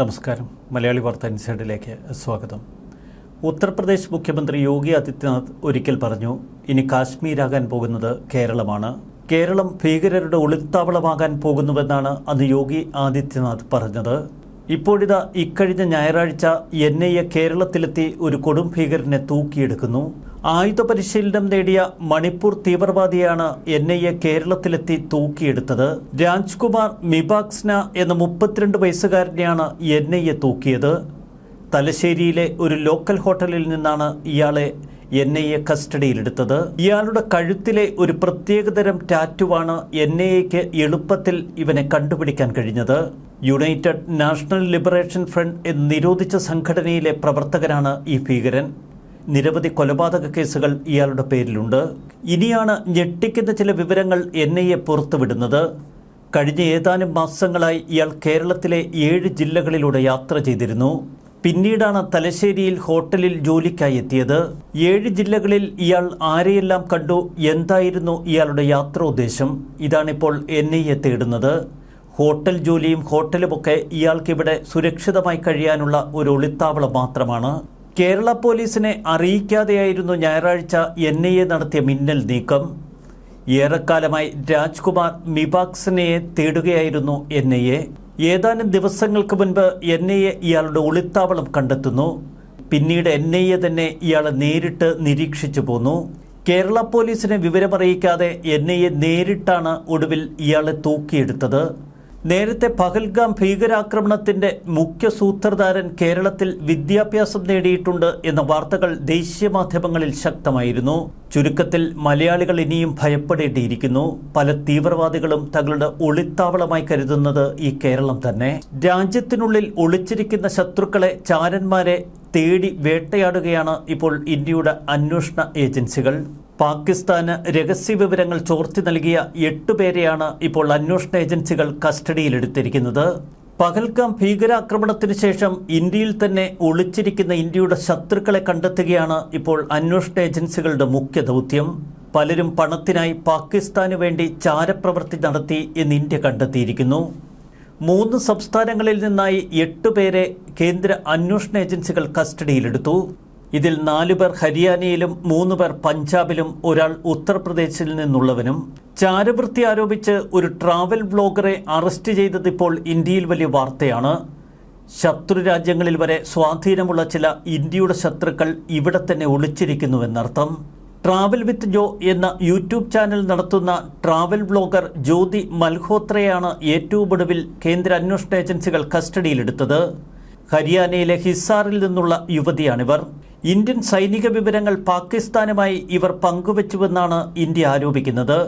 നമസ്കാരം. മലയാളി വാർത്ത ഇൻസൈഡിലേക്ക് സ്വാഗതം. ഉത്തർപ്രദേശ് മുഖ്യമന്ത്രി യോഗി ആദിത്യനാഥ് ഒരിക്കൽ പറഞ്ഞു ഇനി കാശ്മീരാകാൻ പോകുന്നത് കേരളമാണ്. കേരളം ഭീകരരുടെ ഒളിത്താവളമാകാൻ പോകുന്നുവെന്നാണ് അന്ന് യോഗി ആദിത്യനാഥ് പറഞ്ഞത്. ഇപ്പോഴിതാ ഇക്കഴിഞ്ഞ ഞായറാഴ്ച എൻ ഐ എ കേരളത്തിലെത്തി ഒരു കൊടും ഭീകരനെ തൂക്കിയെടുക്കുന്നു. ആയുധ പരിശീലനം നേടിയ മണിപ്പൂർ തീവ്രവാദിയാണ് എൻ ഐ എ കേരളത്തിലെത്തി തൂക്കിയെടുത്തത്. രാജ്കുമാർ മിബാക്സ്ന എന്ന മുപ്പത്തിരണ്ട് വയസ്സുകാരനെയാണ് എൻ ഐ എ തൂക്കിയത്. തലശ്ശേരിയിലെ ഒരു ലോക്കൽ ഹോട്ടലിൽ നിന്നാണ് ഇയാളെ എൻ ഐ എ കസ്റ്റഡിയിലെടുത്തത്. ഇയാളുടെ കഴുത്തിലെ ഒരു പ്രത്യേകതരം ടാറ്റുവാണ് എൻ ഐ എക്ക് എളുപ്പത്തിൽ ഇവനെ കണ്ടുപിടിക്കാൻ കഴിഞ്ഞത്. യുണൈറ്റഡ് നാഷണൽ ലിബറേഷൻ ഫ്രണ്ട് എന്ന് നിരോധിച്ച സംഘടനയിലെ പ്രവർത്തകനാണ് ഈ ഭീകരൻ. നിരവധി കൊലപാതക കേസുകൾ ഇയാളുടെ പേരിലുണ്ട്. ഇനിയാണ് ഞെട്ടിക്കുന്ന ചില വിവരങ്ങൾ എൻ ഐ എ പുറത്തുവിടുന്നത്. കഴിഞ്ഞ ഏതാനും മാസങ്ങളായി ഇയാൾ കേരളത്തിലെ ഏഴ് ജില്ലകളിലൂടെ യാത്ര ചെയ്തിരുന്നു. പിന്നീടാണ് തലശ്ശേരിയിൽ ഹോട്ടലിൽ ജോലിക്കായി എത്തിയത്. ഏഴ് ജില്ലകളിൽ ഇയാൾ ആരെയെല്ലാം കണ്ടു എന്തായിരുന്നു ഇയാളുടെ യാത്രോദ്ദേശം ഇതാണിപ്പോൾ എൻ ഐ എ തേടുന്നത്. ഹോട്ടൽ ജോലിയും ഹോട്ടലുമൊക്കെ ഇയാൾക്കിവിടെ സുരക്ഷിതമായി കഴിയാനുള്ള ഒരു ഒളിത്താവളം മാത്രമാണ്. കേരള പോലീസിനെ അറിയിക്കാതെയായിരുന്നു ഞായറാഴ്ച എൻ ഐ എ നടത്തിയ മിന്നൽ നീക്കം. ഏറെക്കാലമായി രാജ്കുമാർ മിബാക്സിനെയെ തേടുകയായിരുന്നു എൻ ഐ എ. ഏതാനും ദിവസങ്ങൾക്ക് മുൻപ് എൻ ഐ എ ഇയാളുടെ ഒളിത്താവളം കണ്ടെത്തുന്നു. പിന്നീട് എൻ ഐ എ തന്നെ ഇയാളെ നേരിട്ട് നിരീക്ഷിച്ചു പോന്നു. കേരള പോലീസിനെ വിവരമറിയിക്കാതെ എൻ ഐ എ നേരിട്ടാണ് ഒടുവിൽ ഇയാളെ തൂക്കിയെടുത്തത്. നേരത്തെ പഹൽഗാം ഭീകരാക്രമണത്തിന്റെ മുഖ്യ സൂത്രധാരൻ കേരളത്തിൽ വിദ്യാഭ്യാസം നേടിയിട്ടുണ്ട് എന്ന വാർത്തകൾ ദേശീയ മാധ്യമങ്ങളിൽ ശക്തമായിരുന്നു. ചുരുക്കത്തിൽ മലയാളികൾ ഇനിയും ഭയപ്പെടേണ്ടിയിരിക്കുന്നു. പല തീവ്രവാദികളും തങ്ങളുടെ ഒളിത്താവളമായി കരുതുന്നത് ഈ കേരളം തന്നെ. രാജ്യത്തിനുള്ളിൽ ഒളിച്ചിരിക്കുന്ന ശത്രുക്കളെ ചാരന്മാരെ തേടി വേട്ടയാടുകയാണ് ഇപ്പോൾ ഇന്ത്യയുടെ അന്വേഷണ ഏജൻസികൾ. പാകിസ്ഥാന് രഹസ്യ വിവരങ്ങൾ ചോർത്തി നൽകിയ എട്ടുപേരെയാണ് ഇപ്പോൾ അന്വേഷണ ഏജൻസികൾ കസ്റ്റഡിയിലെടുത്തിരിക്കുന്നത്. പഹൽഗാം ഭീകരാക്രമണത്തിന് ശേഷം ഇന്ത്യയിൽ തന്നെ ഒളിച്ചിരിക്കുന്ന ഇന്ത്യയുടെ ശത്രുക്കളെ കണ്ടെത്തുകയാണ് ഇപ്പോൾ അന്വേഷണ ഏജൻസികളുടെ മുഖ്യ ദൗത്യം. പലരും പണത്തിനായി പാകിസ്ഥാനു വേണ്ടി ചാരപ്രവൃത്തി നടത്തി എന്ന് ഇന്ത്യ കണ്ടെത്തിയിരിക്കുന്നു. മൂന്ന് സംസ്ഥാനങ്ങളിൽ നിന്നായി എട്ടുപേരെ കേന്ദ്ര അന്വേഷണ ഏജൻസികൾ കസ്റ്റഡിയിലെടുത്തു. ഇതിൽ നാലു പേർ ഹരിയാനയിലും മൂന്ന് പേർ പഞ്ചാബിലും ഒരാൾ ഉത്തർപ്രദേശിൽ നിന്നുള്ളവനും. ചാരവൃത്തി ആരോപിച്ച് ഒരു ട്രാവൽ വ്ലോഗറെ അറസ്റ്റ് ചെയ്തത് ഇപ്പോൾ ഇന്ത്യയിൽ വലിയ വാർത്തയാണ്. ശത്രു രാജ്യങ്ങളിൽ വരെ സ്വാധീനമുള്ള ചില ഇന്ത്യയുടെ ശത്രുക്കൾ ഇവിടെ തന്നെ ഒളിച്ചിരിക്കുന്നുവെന്നർത്ഥം. ട്രാവൽ വിത്ത് ജോ എന്ന യൂട്യൂബ് ചാനൽ നടത്തുന്ന ട്രാവൽ വ്ലോഗർ ജ്യോതി മൽഹോത്രയാണ് ഏറ്റവും ഒടുവിൽ കേന്ദ്ര അന്വേഷണ ഏജൻസികൾ കസ്റ്റഡിയിലെടുത്തത്. ഹരിയാനയിലെ ഹിസാറിൽ നിന്നുള്ള യുവതിയാണിവർ. ഇന്ത്യൻ സൈനിക വിവരങ്ങൾ പാകിസ്ഥാനുമായി ഇവർ പങ്കുവച്ചുവെന്നാണ് ഇന്ത്യ ആരോപിക്കുന്നത്.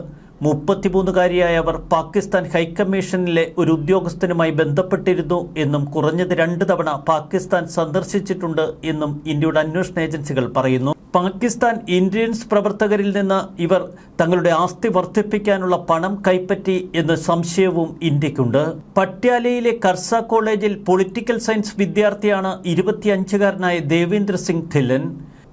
മുപ്പത്തിമൂന്നുകാരിയായ അവർ പാകിസ്ഥാൻ ഹൈക്കമ്മീഷനിലെ ഒരു ഉദ്യോഗസ്ഥനുമായി ബന്ധപ്പെട്ടിരുന്നു എന്നും കുറഞ്ഞത് രണ്ട് തവണ പാകിസ്ഥാൻ സന്ദർശിച്ചിട്ടുണ്ട് എന്നും ഇന്ത്യയുടെ അന്വേഷണ ഏജൻസികൾ പറയുന്നു. പാകിസ്ഥാൻ ഇന്ത്യൻസ് പ്രവർത്തകരിൽ നിന്ന് ഇവർ തങ്ങളുടെ ആസ്തി വർദ്ധിപ്പിക്കാനുള്ള പണം കൈപ്പറ്റി എന്ന സംശയവും ഇന്ത്യക്കുണ്ട്. പട്യാലയിലെ കർസ കോളേജിൽ പൊളിറ്റിക്കൽ സയൻസ് വിദ്യാർത്ഥിയാണ് ഇരുപത്തിയഞ്ചുകാരനായ ദേവേന്ദ്ര സിംഗ് ധില്ലൻ.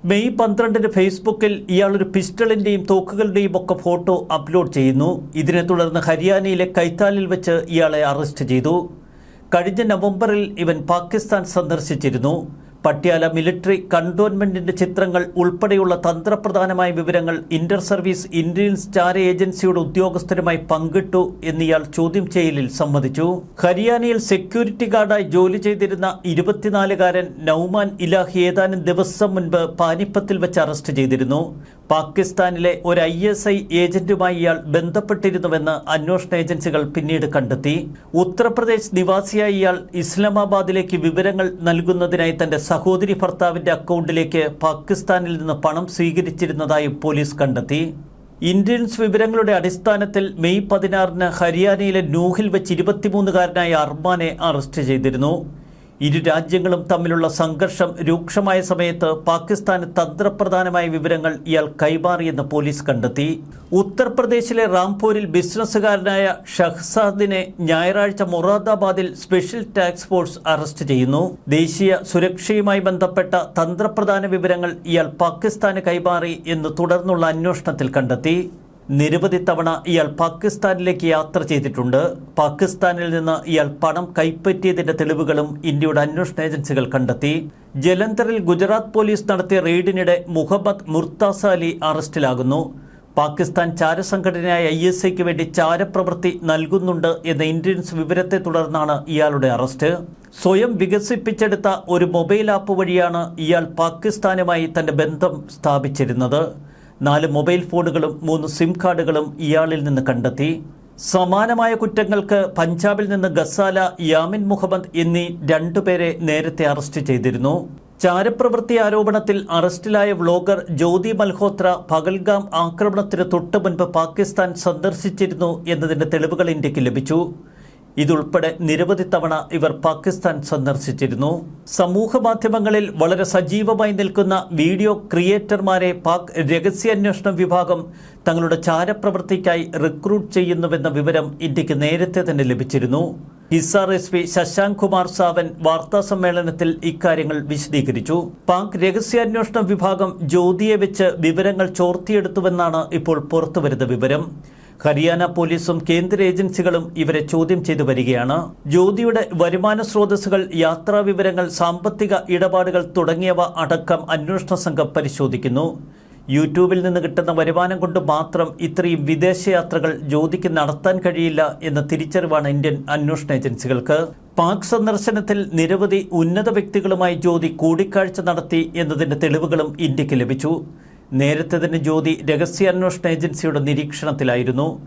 മെയ് പന്ത്രണ്ടിന് ഫേസ്ബുക്കിൽ ഇയാൾ ഒരു പിസ്റ്റളിന്റെയും തോക്കുകളുടെയും ഒക്കെ ഫോട്ടോ അപ്ലോഡ് ചെയ്യുന്നു. ഇതിനെ തുടർന്ന് ഹരിയാനയിലെ കൈത്താലിൽ വെച്ച് ഇയാളെ അറസ്റ്റ് ചെയ്തു. കഴിഞ്ഞ നവംബറിൽ ഇവൻ പാകിസ്ഥാൻ സന്ദർശിച്ചിരുന്നു. പട്യാല മിലിറ്ററി കണ്ടോൺമെന്റിന്റെ ചിത്രങ്ങൾ ഉൾപ്പെടെയുള്ള തന്ത്രപ്രധാനമായ വിവരങ്ങൾ ഇന്റർ സർവീസ് ഇന്ത്യൻ സ്റ്റാർ ഏജൻസിയുടെ ഉദ്യോഗസ്ഥരുമായി പങ്കിട്ടു എന്നിയാൾ ചോദ്യം ചെയ്യലിൽ സമ്മതിച്ചു. ഹരിയാനയിൽ സെക്യൂരിറ്റി ഗാർഡായി ജോലി ചെയ്തിരുന്ന ഇരുപത്തിനാലുകാരൻ നൌമാൻ ഇലാഹി ഏതാനും ദിവസം മുൻപ് പാനിപ്പത്തിൽ വെച്ച് അറസ്റ്റ് ചെയ്തിരുന്നു. പാകിസ്ഥാനിലെ ഒരു ഐ എസ് ഐ ഏജന്റുമായി ഇയാൾ ബന്ധപ്പെട്ടിരുന്നുവെന്ന് അന്വേഷണ ഏജൻസികൾ പിന്നീട് കണ്ടെത്തി. ഉത്തർപ്രദേശ് നിവാസിയായ ഇയാൾ ഇസ്ലാമാബാദിലേക്ക് വിവരങ്ങൾ നൽകുന്നതിനായി തന്റെ സഹോദരി ഭർത്താവിന്റെ അക്കൗണ്ടിലേക്ക് പാകിസ്ഥാനിൽ നിന്ന് പണം സ്വീകരിച്ചിരുന്നതായും പോലീസ് കണ്ടെത്തി. ഇന്ത്യൻസ് വിവരങ്ങളുടെ അടിസ്ഥാനത്തിൽ മെയ് പതിനാറിന് ഹരിയാനയിലെ നൂഹിൽ വെച്ച് ഇരുപത്തിമൂന്നുകാരനായ അർമാനെ അറസ്റ്റ് ചെയ്തിരുന്നു. ഇരു രാജ്യങ്ങളും തമ്മിലുള്ള സംഘർഷം രൂക്ഷമായ സമയത്ത് പാകിസ്ഥാന് തന്ത്രപ്രധാനമായ വിവരങ്ങൾ ഇയാൾ കൈമാറിയെന്ന് പോലീസ് കണ്ടെത്തി. ഉത്തർപ്രദേശിലെ റാംപൂരിൽ ബിസിനസ്സുകാരനായ ഷഹ്സാദിനെ ഞായറാഴ്ച മൊറാദാബാദിൽ സ്പെഷ്യൽ ടാക്സ് ഫോഴ്സ് അറസ്റ്റ് ചെയ്യുന്നു. ദേശീയ സുരക്ഷയുമായി ബന്ധപ്പെട്ട തന്ത്രപ്രധാന വിവരങ്ങൾ ഇയാൾ പാകിസ്ഥാന് കൈമാറി എന്ന് തുടർന്നുള്ള അന്വേഷണത്തിൽ കണ്ടെത്തി. നിരവധി തവണ ഇയാൾ പാകിസ്ഥാനിലേക്ക് യാത്ര ചെയ്തിട്ടുണ്ട്. പാകിസ്ഥാനിൽ നിന്ന് ഇയാൾ പണം കൈപ്പറ്റിയതിന്റെ തെളിവുകളും ഇന്ത്യയുടെ അന്വേഷണ ഏജൻസികൾ കണ്ടെത്തി. ജലന്ധറിൽ ഗുജറാത്ത് പോലീസ് നടത്തിയ റെയ്ഡിനിടെ മുഹമ്മദ് മുർത്താസ അലി അറസ്റ്റിലാകുന്നു. പാകിസ്ഥാൻ ചാരസംഘടനയായ ഐ എസ് ഐക്ക് വേണ്ടി ചാരപ്രവൃത്തി നൽകുന്നുണ്ട് എന്ന ഇന്ത്യൻസ് വിവരത്തെ തുടർന്നാണ് ഇയാളുടെ അറസ്റ്റ്. സ്വയം വികസിപ്പിച്ചെടുത്ത ഒരു മൊബൈൽ ആപ്പ് വഴിയാണ് ഇയാൾ പാകിസ്ഥാനുമായി തന്റെ ബന്ധം സ്ഥാപിച്ചിരുന്നത്. നാല് മൊബൈൽ ഫോണുകളും മൂന്ന് സിം കാർഡുകളും ഇയാളിൽ നിന്ന് കണ്ടെത്തി. സമാനമായ കുറ്റങ്ങൾക്ക് പഞ്ചാബിൽ നിന്ന് ഗസാല യാമിൻ മുഹമ്മദ് എന്നീ രണ്ടുപേരെ നേരത്തെ അറസ്റ്റ് ചെയ്തിരുന്നു. ചാരപ്രവൃത്തി ആരോപണത്തിൽ അറസ്റ്റിലായ വ്ളോഗർ ജ്യോതി മൽഹോത്ര പകൽഗാം ആക്രമണത്തിന് തൊട്ടു മുൻപ് പാകിസ്ഥാൻ സന്ദർശിച്ചിരുന്നു എന്നതിന്റെ തെളിവുകൾ ഇന്ത്യയ്ക്ക് ലഭിച്ചു. ഇതുൾപ്പെടെ നിരവധി തവണ ഇവർ പാകിസ്ഥാൻ സന്ദർശിച്ചിരുന്നു. സമൂഹ മാധ്യമങ്ങളിൽ വളരെ സജീവമായി നിൽക്കുന്ന വീഡിയോ ക്രിയേറ്റർമാരെ പാക് രഹസ്യാന്വേഷണ വിഭാഗം തങ്ങളുടെ ചാരപ്രവൃത്തിക്കായി റിക്രൂട്ട് ചെയ്യുന്നുവെന്ന വിവരം ഇന്ത്യയ്ക്ക് നേരത്തെ തന്നെ ലഭിച്ചിരുന്നു. ഹിസാർ എസ് പി ശശാങ്ക് കുമാർ സാവൻ വാർത്താ സമ്മേളനത്തിൽ ഇക്കാര്യങ്ങൾ വിശദീകരിച്ചു. പാക് രഹസ്യാന്വേഷണ വിഭാഗം ജ്യോതിയെ വെച്ച് വിവരങ്ങൾ ചോർത്തിയെടുത്തുവെന്നാണ് ഇപ്പോൾ പുറത്തുവരുന്ന വിവരം. ഹരിയാന പോലീസും കേന്ദ്ര ഏജൻസികളും ഇവരെ ചോദ്യം ചെയ്തു വരികയാണ്. ജ്യോതിയുടെ വരുമാന സ്രോതസ്സുകൾ യാത്രാ വിവരങ്ങൾ സാമ്പത്തിക ഇടപാടുകൾ തുടങ്ങിയവ അടക്കം അന്വേഷണ സംഘം പരിശോധിക്കുന്നു. യൂട്യൂബിൽ നിന്ന് കിട്ടുന്ന വരുമാനം കൊണ്ട് മാത്രം ഇത്രയും വിദേശയാത്രകൾ ജ്യോതിക്ക് നടത്താൻ കഴിയില്ല എന്ന തിരിച്ചറിവാണ് ഇന്ത്യൻ അന്വേഷണ ഏജൻസികൾക്ക്. പാക് സന്ദർശനത്തിൽ നിരവധി ഉന്നത വ്യക്തികളുമായി ജ്യോതി കൂടിക്കാഴ്ച നടത്തി എന്നതിന്റെ തെളിവുകളും ഇന്ത്യയ്ക്ക് ലഭിച്ചു. നേരത്തെ തന്നെ ജ്യോതി രഹസ്യാന്വേഷണ ഏജൻസിയുടെ നിരീക്ഷണത്തിലായിരുന്നു.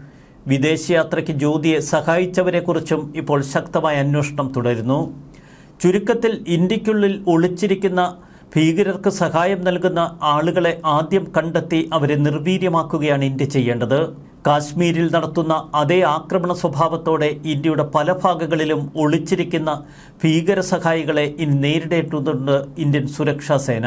വിദേശയാത്രയ്ക്ക് ജ്യോതിയെ സഹായിച്ചവരെക്കുറിച്ചും ഇപ്പോൾ ശക്തമായ അന്വേഷണം തുടരുന്നു. ചുരുക്കത്തിൽ ഇന്ത്യക്കുള്ളിൽ ഒളിച്ചിരിക്കുന്ന ഭീകരർക്ക് സഹായം നൽകുന്ന ആളുകളെ ആദ്യം കണ്ടെത്തി അവരെ നിർവീര്യമാക്കുകയാണ് ഇന്ത്യ ചെയ്യേണ്ടത്. കാശ്മീരിൽ നടത്തുന്ന അതേ ആക്രമണ സ്വഭാവത്തോടെ ഇന്ത്യയുടെ പല ഭാഗങ്ങളിലും ഒളിച്ചിരിക്കുന്ന ഭീകര സഹായികളെ ഇനി നേരിടേണ്ടതുണ്ട് ഇന്ത്യൻ സുരക്ഷാ സേന.